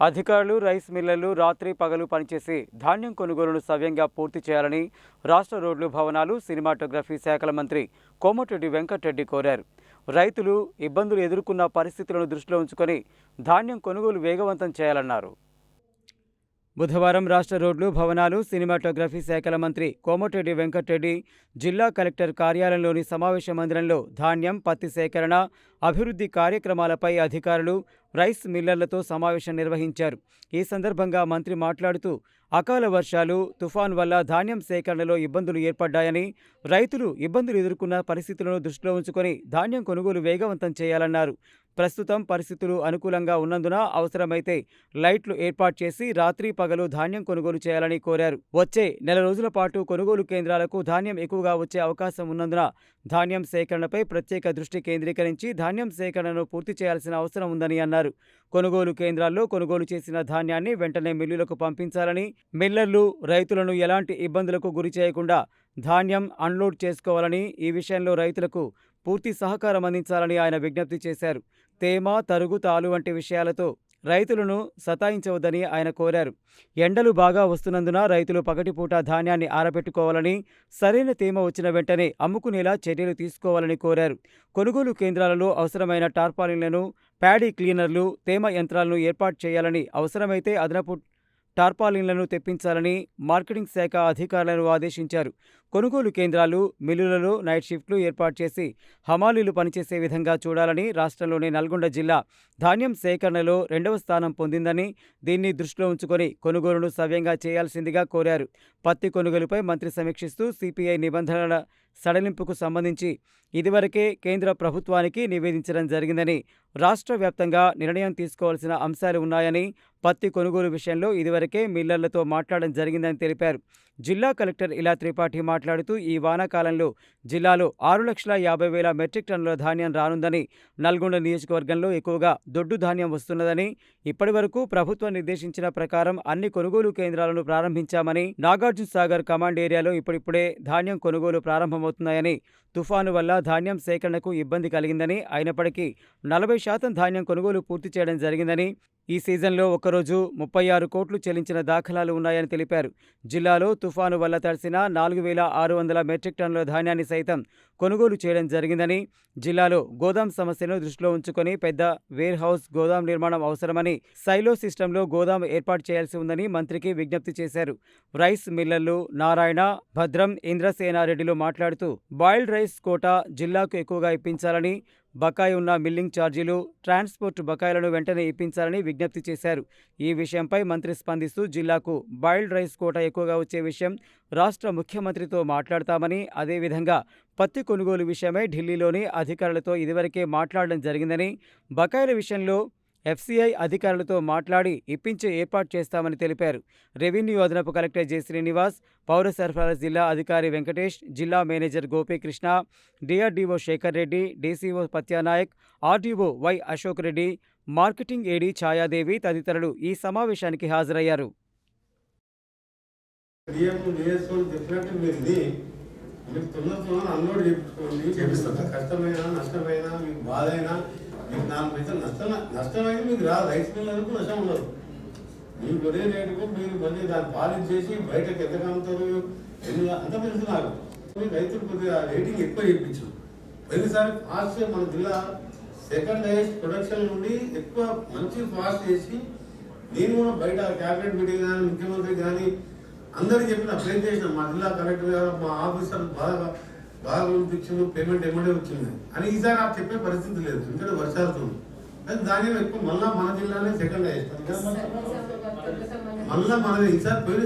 అధికారులు రైస్ మిల్లర్లు రాత్రి పగలు పనిచేసి ధాన్యం కొనుగోలును సవ్యంగా పూర్తి చేయాలని రాష్ట్ర రోడ్లు భవనాలు సినిమాటోగ్రఫీ శాఖల మంత్రి కోమటిరెడ్డి వెంకటరెడ్డి కోరారు. రైతులు ఇబ్బందులు ఎదుర్కొన్న పరిస్థితులను దృష్టిలో ఉంచుకొని ధాన్యం కొనుగోలు వేగవంతం చేయాలన్నారు. బుధవారం రాష్ట్ర రోడ్లు భవనాలు సినిమాటోగ్రఫీ శాఖల మంత్రి కోమటిరెడ్డి వెంకటరెడ్డి జిల్లా కలెక్టర్ కార్యాలయంలోని సమావేశ మందిరంలో ధాన్యం పత్తి సేకరణ అభివృద్ధి కార్యక్రమాలపై అధికారులు రైస్ మిల్లర్లతో సమావేశం నిర్వహించారు. ఈ సందర్భంగా మంత్రి మాట్లాడుతూ అకాల వర్షాలు తుఫాన్ వల్ల ధాన్యం సేకరణలో ఇబ్బందులు ఏర్పడ్డాయని రైతులు ఇబ్బందులు ఎదుర్కొన్న పరిస్థితులను దృష్టిలో ఉంచుకొని ధాన్యం కొనుగోలు వేగవంతం చేయాలన్నారు. ప్రస్తుతం పరిస్థితులు అనుకూలంగా ఉన్నందున అవసరమైతే లైట్లు ఏర్పాటు చేసి రాత్రి పగలు ధాన్యం కొనుగోలు చేయాలని కోరారు. వచ్చే నెల రోజుల పాటు కొనుగోలు కేంద్రాలకు ధాన్యం ఎక్కువగా వచ్చే అవకాశం ఉన్నందున ధాన్యం సేకరణపై ప్రత్యేక దృష్టి కేంద్రీకరించి ధాన్యం సేకరణను పూర్తి చేయాల్సిన అవసరం ఉందని అన్నారు. కొనుగోలు కేంద్రాల్లో కొనుగోలు చేసిన ధాన్యాన్ని వెంటనే మిల్లులకు పంపించాలని మిల్లర్లు రైతులను ఎలాంటి ఇబ్బందులకు గురి చేయకుండా ధాన్యం అన్లోడ్ చేసుకోవాలని ఈ విషయంలో రైతులకు పూర్తి సహకారం అందించాలని ఆయన విజ్ఞప్తి చేశారు. తేమ తరుగు తాలు వంటి విషయాలతో రైతులను సతాయించవద్దని ఆయన కోరారు. ఎండలు బాగా వస్తున్నందున రైతులు పగటిపూట ధాన్యాన్ని ఆరబెట్టుకోవాలని సరైన తేమ వచ్చిన వెంటనే అమ్ముకునేలా చర్యలు తీసుకోవాలని కోరారు. కొనుగోలు కేంద్రాలలో అవసరమైన టార్పాలిన్లను ప్యాడీ క్లీనర్లు తేమ యంత్రాలను ఏర్పాటు చేయాలని అవసరమైతే అదనపు టార్పాలిన్లను తెప్పించాలని మార్కెటింగ్ శాఖ అధికారులను ఆదేశించారు. కొనుగోలు కేంద్రాలు మిల్లులలో నైట్ షిఫ్ట్లు ఏర్పాటు చేసి హమాలీలు పనిచేసే విధంగా చూడాలని రాష్ట్రంలోని నల్గొండ జిల్లా ధాన్యం సేకరణలో రెండవ స్థానం పొందిందని దీన్ని దృష్టిలో ఉంచుకొని కొనుగోలును సవ్యంగా చేయాల్సిందిగా కోరారు. పత్తి కొనుగోలుపై మంత్రి సమీక్షిస్తూ సిపిఐ నిబంధనల సడలింపుకు సంబంధించి ఇదివరకే కేంద్ర ప్రభుత్వానికి నివేదించడం జరిగిందని రాష్ట్ర వ్యాప్తంగా నిర్ణయం తీసుకోవాల్సిన అంశాలు ఉన్నాయని పత్తి కొనుగోలు విషయంలో ఇదివరకే మిల్లర్లతో మాట్లాడడం జరిగిందని తెలిపారు. జిల్లా కలెక్టర్ ఇలా త్రిపాఠి మాట్లాడుతూ ఈ వానాకాలంలో జిల్లాలో ఆరు లక్షల యాభై వేల మెట్రిక్ టన్నుల ధాన్యం రానుందని నల్గొండ నియోజకవర్గంలో ఎక్కువగా దొడ్డు ధాన్యం వస్తున్నదని ఇప్పటి వరకు ప్రభుత్వం నిర్దేశించిన ప్రకారం అన్ని కొనుగోలు కేంద్రాలను ప్రారంభించామని నాగార్జున సాగర్ కమాండ్ ఏరియాలో ఇప్పుడిప్పుడే ధాన్యం కొనుగోలు ప్రారంభమవుతున్నాయని తుఫాను వల్ల ధాన్యం సేకరణకు ఇబ్బంది కలిగిందని అయినప్పటికీ నలభై శాతం ధాన్యం కొనుగోలు పూర్తి చేయడం జరిగిందని ఈ సీజన్లో ఒక్కరోజు ముప్పై ఆరు కోట్లు చెల్లించిన దాఖలాలు ఉన్నాయని తెలిపారు. జిల్లాలో తుఫాను వల్ల తడిసిన నాలుగు వేల ఆరు వందల మెట్రిక్ టన్నుల ధాన్యాన్ని సైతం కొనుగోలు చేయడం జరిగిందని జిల్లాలో గోదాం సమస్యను దృష్టిలో ఉంచుకొని పెద్ద వేర్ హౌస్ గోదాం నిర్మాణం అవసరమని సైలో సిస్టంలో గోదాం ఏర్పాటు చేయాల్సి ఉందని మంత్రికి విజ్ఞప్తి చేశారు. రైస్ మిల్లర్లు నారాయణ భద్రం ఇంద్రసేనారెడ్డిలు మాట్లాడుతూ బాయిల్డ్ రైస్ కోటా జిల్లాకు ఎక్కువగా ఇప్పించాలని బకాయి ఉన్న మిల్లింగ్ ఛార్జీలు ట్రాన్స్పోర్ట్ బకాయిలను వెంటనే ఇప్పించాలని విజ్ఞప్తి చేశారు. ఈ విషయంపై మంత్రి స్పందిస్తూ జిల్లాకు బాయిల్డ్ రైస్ కోట ఎక్కువగా వచ్చే విషయం రాష్ట్ర ముఖ్యమంత్రితో మాట్లాడతామని అదేవిధంగా పత్తి కొనుగోలు విషయమై ఢిల్లీలోని అధికారులతో ఇదివరకే మాట్లాడడం జరిగిందని బకాయిల విషయంలో ఎఫ్సీఐ అధికారులతో మాట్లాడి ఇప్పించే ఏర్పాటు చేస్తామని తెలిపారు. రెవెన్యూ అదనపు కలెక్టర్ జె శ్రీనివాస్ పౌర సరఫరాల జిల్లా అధికారి వెంకటేష్ జిల్లా manager Gopikrishna DRDO Shekar Reddy DCO Patyanayak RDO Y Ashok Reddy marketing AD Chayadevi తదితరులు ఈ సమావేశానికి హాజరయ్యారు. మీరు తొందర తొందర అన్లోడ్ చేయించుకోండి. చేపిస్తాం. కష్టమైనా నష్టమైనా మీకు బాధ అయినా మీకు నాలుగు పైసలు నష్టం నష్టమైనా మీకు రాదు రైస్ వరకు నష్టం ఉండదు. మీరు కొనే రేటుకు మీరు మళ్ళీ దాన్ని పాలిష్ చేసి బయటకు ఎంత కమ్ముతారు ఎన్ని అంత తెలుసు నాకు. రైతులు కొద్దిగా రేటింగ్ ఎక్కువ చేయించు పోయినసారి ఫాస్ట్ మన జిల్లా సెకండ్ హైయెస్ట్ ప్రొడక్షన్ నుండి ఎక్కువ మంచి ఫాస్ట్ చేసి నేను కూడా బయట క్యాబినెట్ మీటింగ్ కానీ ముఖ్యమంత్రి కానీ అందరికి చెప్పిన ప్రేమ్ చేసిన మా జిల్లా కలెక్టర్ గారు మా ఆఫీసర్ బాగా బాగా పంపించింది పేమెంట్ ఎమ్మడే వచ్చింది. అని ఈసారి ఆ చెప్పే పరిస్థితి లేదు ఎందుకంటే వర్షాలతో కానీ దాని ఎక్కువ మళ్ళా మన జిల్లానే సెకండ్ హైయెస్ట్ మళ్ళా మనది ఈసారి పోయిన